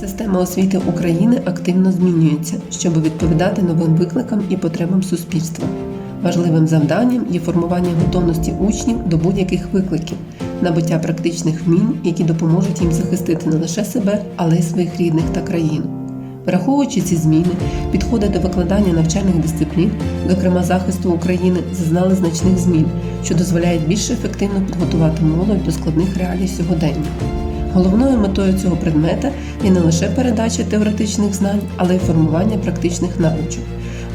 Система освіти України активно змінюється, щоб відповідати новим викликам і потребам суспільства. Важливим завданням є формування готовності учнів до будь-яких викликів, набуття практичних вмінь, які допоможуть їм захистити не лише себе, але й своїх рідних та країну. Враховуючи ці зміни, підходи до викладання навчальних дисциплін, зокрема захисту України, зазнали значних змін, що дозволяють більш ефективно підготувати молодь до складних реалій сьогодення. Головною метою цього предмета є не лише передача теоретичних знань, але й формування практичних навичок.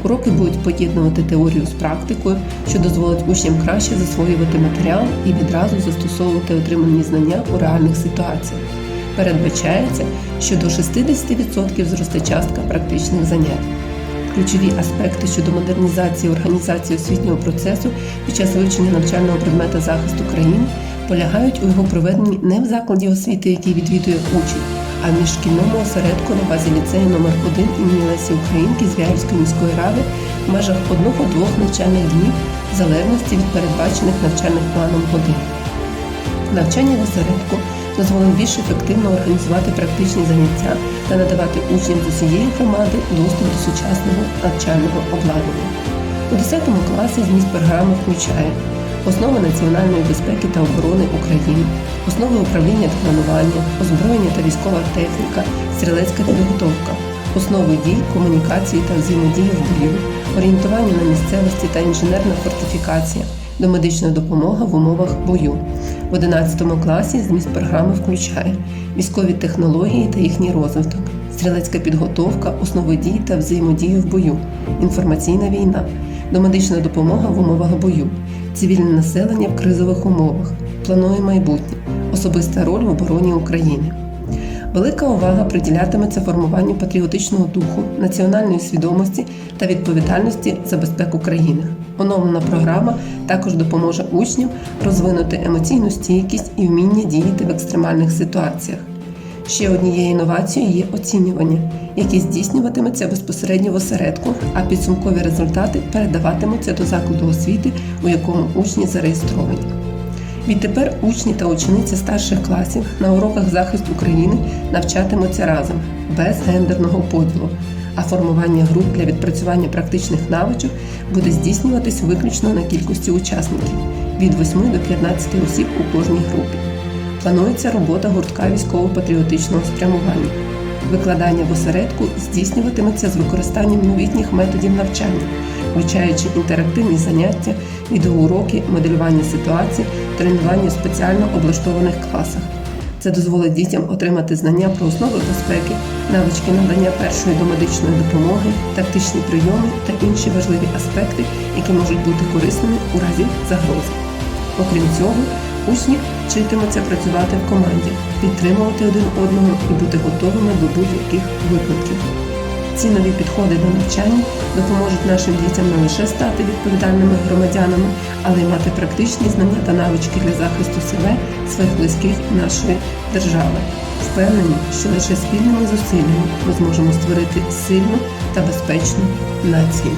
Уроки будуть поєднувати теорію з практикою, що дозволить учням краще засвоювати матеріал і відразу застосовувати отримані знання у реальних ситуаціях. Передбачається, що до 60% зросте частка практичних занять. Ключові аспекти щодо модернізації організації освітнього процесу під час вивчення навчального предмета захисту країни полягають у його проведенні не в закладі освіти, який відвідує учень, а в міжшкільному осередку на базі ліцею номер 1 імені Лесі Українки Звягільської міської ради в межах одного-двох навчальних днів в залежності від передбачених навчальних планом годин. Навчання в осередку дозволить більш ефективно організувати практичні заняття та надавати учням з усієї громади доступ до сучасного навчального обладнання. У 10 класі зміст програми включає основи національної безпеки та оборони України, основи управління та планування, озброєння та військова техніка, стрілецька підготовка, основи дій, комунікації та взаємодії в бою, орієнтування на місцевості та інженерна фортифікація, домедична допомога в умовах бою. В 11 класі зміст програми включає військові технології та їхній розвиток, стрілецька підготовка, основи дій та взаємодії в бою, інформаційна війна, домедична допомога в умовах бою, цивільне населення в кризових умовах, планує майбутнє, особиста роль в обороні України. Велика увага приділятиметься формуванню патріотичного духу, національної свідомості та відповідальності за безпеку країни. Оновлена програма також допоможе учням розвинути емоційну стійкість і вміння діяти в екстремальних ситуаціях. Ще однією інновацією є оцінювання, яке здійснюватиметься безпосередньо в осередку, а підсумкові результати передаватимуться до закладу освіти, у якому учні зареєстровані. Відтепер учні та учениці старших класів на уроках захисту України навчатимуться разом, без гендерного поділу, а формування груп для відпрацювання практичних навичок буде здійснюватись виключно на кількості учасників від 8 до 15 осіб у кожній групі. Планується робота гуртка військово-патріотичного спрямування. Викладання в осередку здійснюватиметься з використанням новітніх методів навчання, включаючи інтерактивні заняття, відеоуроки, моделювання ситуацій, тренування в спеціально облаштованих класах. Це дозволить дітям отримати знання про основи безпеки, навички надання першої домедичної допомоги, тактичні прийоми та інші важливі аспекти, які можуть бути корисними у разі загрози. Окрім цього, учні вчитимуться працювати в команді, підтримувати один одного і бути готовими до будь-яких викликів. Ці нові підходи до навчання допоможуть нашим дітям не лише стати відповідальними громадянами, але й мати практичні знання та навички для захисту себе, своїх близьких і нашої держави. Впевнені, що лише спільними зусиллями ми зможемо створити сильну та безпечну націю.